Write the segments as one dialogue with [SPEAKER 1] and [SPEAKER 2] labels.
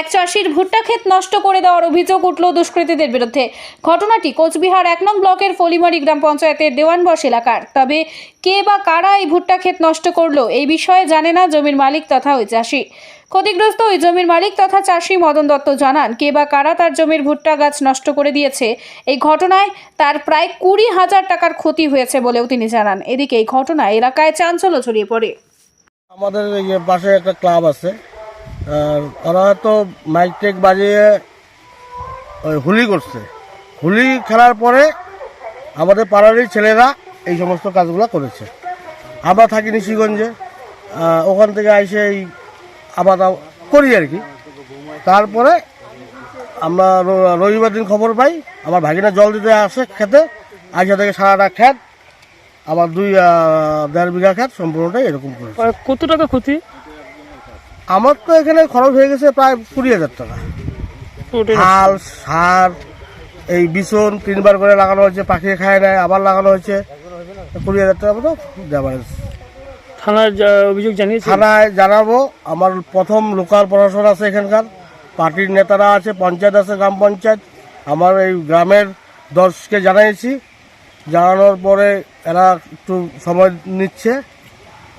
[SPEAKER 1] এক চাষির ভুট্টা ক্ষেত নষ্ট করে দেওয়ার অভিযোগ উঠল দুষ্কৃতীদের বিরুদ্ধে। ঘটনাটি কোচবিহার এক নং ব্লকের ফলিমারি গ্রাম পঞ্চায়েতের দেওয়ানবস এলাকার। তবে কে বা কারা এই ভুট্টা ক্ষেত নষ্ট করল, এই বিষয়ে জানে না জমির মালিক তথা ওই চাষি। ক্ষতিগ্রস্ত ওই জমির মালিক তথা চাষি মদন দত্ত জানান, কে বা কারা তার জমির ভুট্টা গাছ নষ্ট করে দিয়েছে, এই ঘটনায় তার প্রায় কুড়ি হাজার টাকার ক্ষতি হয়েছে বলেও তিনি জানান। এদিকে এই ঘটনায় এলাকায় চাঞ্চল্য ছড়িয়ে পড়ে।
[SPEAKER 2] আমাদের পাশে একটা ক্লাব আছে ওরা হয়তো মাইক টেক বাজিয়ে ওই হোলি করছে। হোলি খেলার পরে আমাদের পাড়ারই ছেলেরা এই সমস্ত কাজগুলো করেছে। আমরা থাকি নিশিগঞ্জে ওখান থেকে এসে এই আবাদ করি আর কি। তারপরে আমরা রবিবার দিন খবর পাই, আমার ভাগিনা জল দিতে আসে খেতে, আইসা থেকে সারাটা খেত, আবার দুই দেড় বিঘা খেত সম্পূর্ণটাই এরকম
[SPEAKER 3] আর কত টাকা ক্ষতি?
[SPEAKER 2] আমার তো এখানে খরচ হয়ে গেছে প্রায় কুড়ি হাজার টাকা। হাল সার এই বিছন তিনবার করে লাগানো হয়েছে পাখি খায় নেয় আবার লাগানো হয়েছে। কুড়ি হাজার টাকা মতো দেওয়া।
[SPEAKER 3] থানার অভিযোগ জানিয়েছে
[SPEAKER 2] থানায় জানাব আমার প্রথম লোকাল প্রশাসন আছে এখানকার পার্টির নেতারা আছে পঞ্চায়েত আছে গ্রাম পঞ্চায়েত। আমার এই গ্রামের দশকে জানিয়েছি জানানোর পরে এরা একটু সময় নিচ্ছে।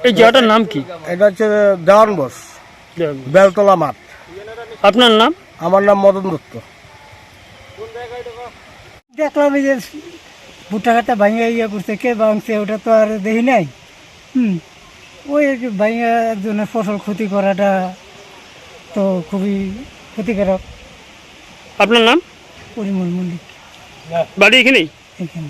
[SPEAKER 3] এই জায়গাটার নাম কি?
[SPEAKER 2] এটা হচ্ছে দেওয়ান বস। বেলতলা মাঠ।
[SPEAKER 3] আপনার নাম?
[SPEAKER 2] আমার নাম মদন দত্ত।
[SPEAKER 4] দেখলাম এই যে ভুট্টা খাতা ভাঙিয়ে ইয়ে করছে কে ভাঙছে ওটা তো আর দেখি নাই। হুম ওই ভাঙিয়ে একজনের ফসল ক্ষতি করাটা তো খুবই ক্ষতিকারক।
[SPEAKER 3] আপনার নাম?
[SPEAKER 4] পরিমল মল্লিক।
[SPEAKER 3] বাড়ি এখানেই?
[SPEAKER 4] এখানে।